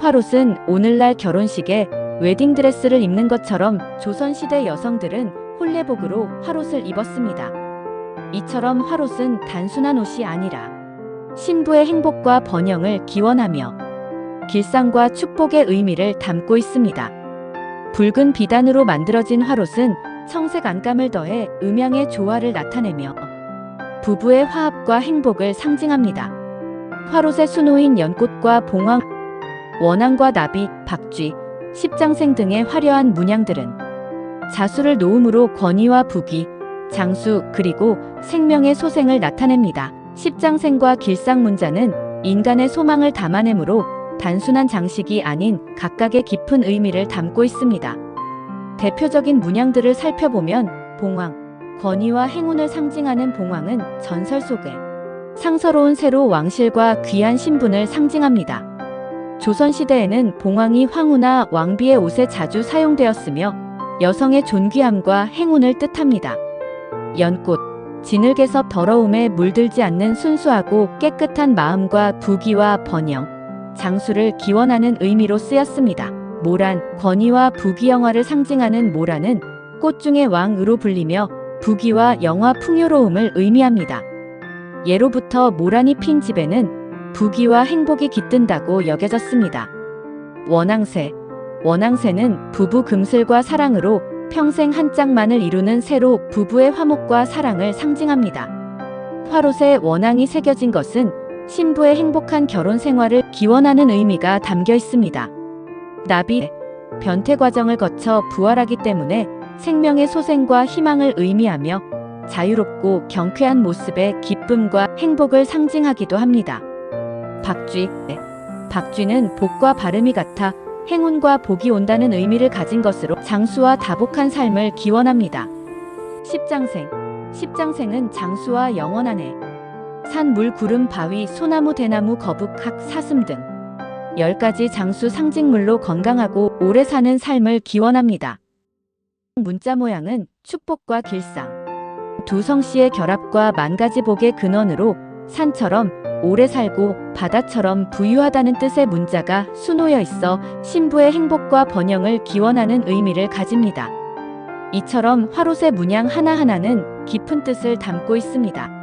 화롯은 오늘날 결혼식에 웨딩드레스를 입는 것처럼 조선시대 여성들은 홀레복으로 화롯을 입었습니다. 이처럼 화롯은 단순한 옷이 아니라 신부의 행복과 번영을 기원하며 길상과 축복의 의미를 담고 있습니다. 붉은 비단으로 만들어진 화롯은 청색 안감을 더해 음양의 조화를 나타내며 부부의 화합과 행복을 상징합니다. 화롯의 수노인 연꽃과 봉황, 원앙과 나비, 박쥐, 십장생 등의 화려한 문양들은 자수를 놓음으로 권위와 부귀, 장수 그리고 생명의 소생을 나타냅니다. 십장생과 길상문자는 인간의 소망을 담아내므로 단순한 장식이 아닌 각각의 깊은 의미를 담고 있습니다. 대표적인 문양들을 살펴보면 봉황, 권위와 행운을 상징하는 봉황은 전설 속에 상서로운 새로 왕실과 귀한 신분을 상징합니다. 조선시대에는 봉황이 황후나 왕비의 옷에 자주 사용되었으며 여성의 존귀함과 행운을 뜻합니다. 연꽃, 진흙에서 더러움에 물들지 않는 순수하고 깨끗한 마음과 부귀와 번영, 장수를 기원하는 의미로 쓰였습니다. 모란, 권위와 부귀 영화를 상징하는 모란은 꽃 중의 왕으로 불리며 부귀와 영화 풍요로움을 의미합니다. 예로부터 모란이 핀 집에는 부귀와 행복이 깃든다고 여겨졌습니다. 원앙새, 원앙새는 부부 금슬과 사랑으로 평생 한 짝만을 이루는 새로 부부의 화목과 사랑을 상징합니다. 화롯에 원앙이 새겨진 것은 신부의 행복한 결혼 생활을 기원하는 의미가 담겨 있습니다. 나비, 변태 과정을 거쳐 부활하기 때문에 생명의 소생과 희망을 의미하며 자유롭고 경쾌한 모습의 기쁨과 행복을 상징하기도 합니다. 박쥐, 박쥐는 복과 바름이 같아 행운과 복이 온다는 의미를 가진 것으로 장수와 다복한 삶을 기원합니다. 십장생, 십장생은 장수와 영원한 해, 산, 물, 구름, 바위, 소나무, 대나무, 거북, 학, 사슴 등 10가지 장수 상징물로 건강하고 오래 사는 삶을 기원합니다. 문자 모양은 축복과 길상, 두 성씨의 결합과 만가지 복의 근원으로 산처럼 오래 살고 바다처럼 부유하다는 뜻의 문자가 수놓여 있어 신부의 행복과 번영을 기원하는 의미를 가집니다. 이처럼 화롯의 문양 하나하나는 깊은 뜻을 담고 있습니다.